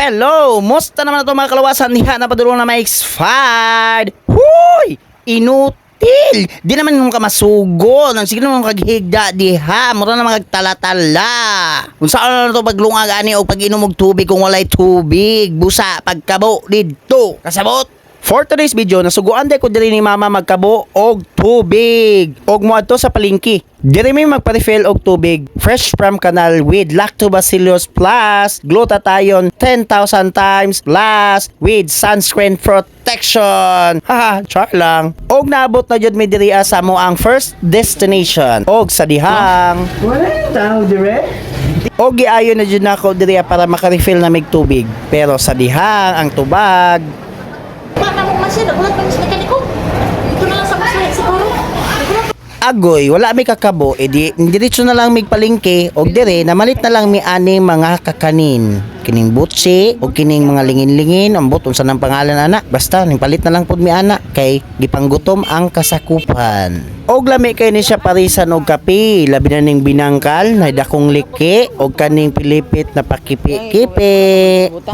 Hello! Musta naman ito mga kalawasan niha na padulong na may expired? Huy! Inutil! Di naman nung ka masugo. Nang sige naman kaghigda diha. Mura na magtala-tala. Kung saan na ito paglungag ani o pag inom og tubig kung walay tubig. Busa pagkabo dito. Kasabot? For today's video, nasuguan day ko diri ni mama magkabo og tubig. Og mo adto sa palengke. Diri may magpa-refill og tubig. Fresh from canal with lactobacillus plus glutathione 10,000 times plus with sunscreen protection. Haha, char lang. Og naabot na jud mi diri sa mo ang first destination. Og sa dihang Wala yung tao dire. Og giayo na jud nako diri para maka-refill na mig tubig. Pero sa dihang ang tubag Siya, nagulat pa sa mekaniko. Dito na lang sa masahit siguro. Agoy wala mi kakabo edi diretso na lang mig palengke og dire namalit na lang mi ani mga kakanin kining butsi o kining mga lingin-lingin ambot unsa nang pangalan ana basta ning palit na lang pud mi ana kay gipanggutom ang kasakupan og lami kay ni siya parisan og kape. Labi na ning binangkal na dakong liki og kaning pilipit na pakipi-kipi.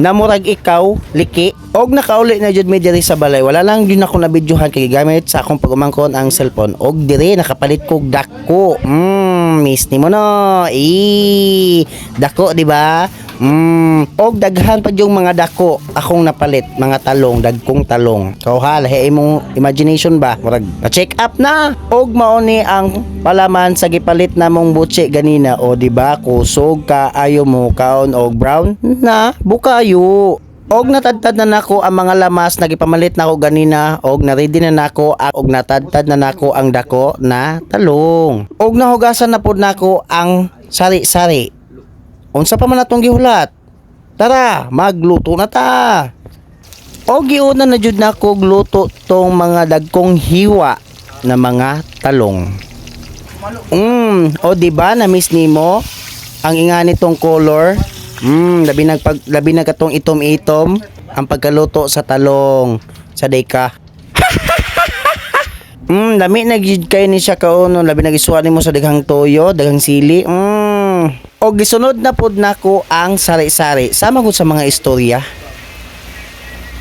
Namurag ikaw liki og nakauli na jud mi diri sa balay. Wala lang yun ako na videohan kay gamit sa akong pagumangkon ang cellphone. Og diri nakapalit kog dako. Mm miss ni mo no. Eh dako di ba Mm, og daghan pa yung mga dako akong napalit, mga talong, dagkong talong. So ha, lahi imong imagination ba? Murag na-check up na. Og mao ni ang palaman sa gipalit namong butsi ganina o di ba kusog ka ayo mo kaon og brown na bukayo. Og natadtad na nako ang mga lamas na gipamalit nako ganina og na-ready na nako og natadtad na nako ang dako na talong. Og nahugasan na pud nako ang sari-sari Unsa pa man atong gihulat? Tara, magluto na ta. O giuna na jud nako gluto tong mga dagkong hiwa na mga talong. Mm, o di ba na miss nimo ang inga nitong color? Mm, labi nagpag labi na katong itom-itom ang pagkaluto sa talong sa deka. Mm, lami na gyud kay ni siya kauno labi na gisuan nimo sa daghang toyo, daghang sili. Mm. O gisunod na pud nako ang sari-sari. Sama ko sa mga istorya.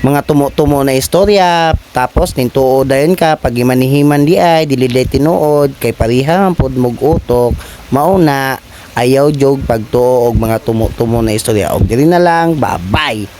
Mga tumo-tumo na istorya, tapos nintuod dayon ka pag imanihiman di ay dili day tinuod kay pariha man pud mog utok, mauna ayaw jog pagtuo og mga tumo-tumo na istorya. Og diri na lang, bye-bye.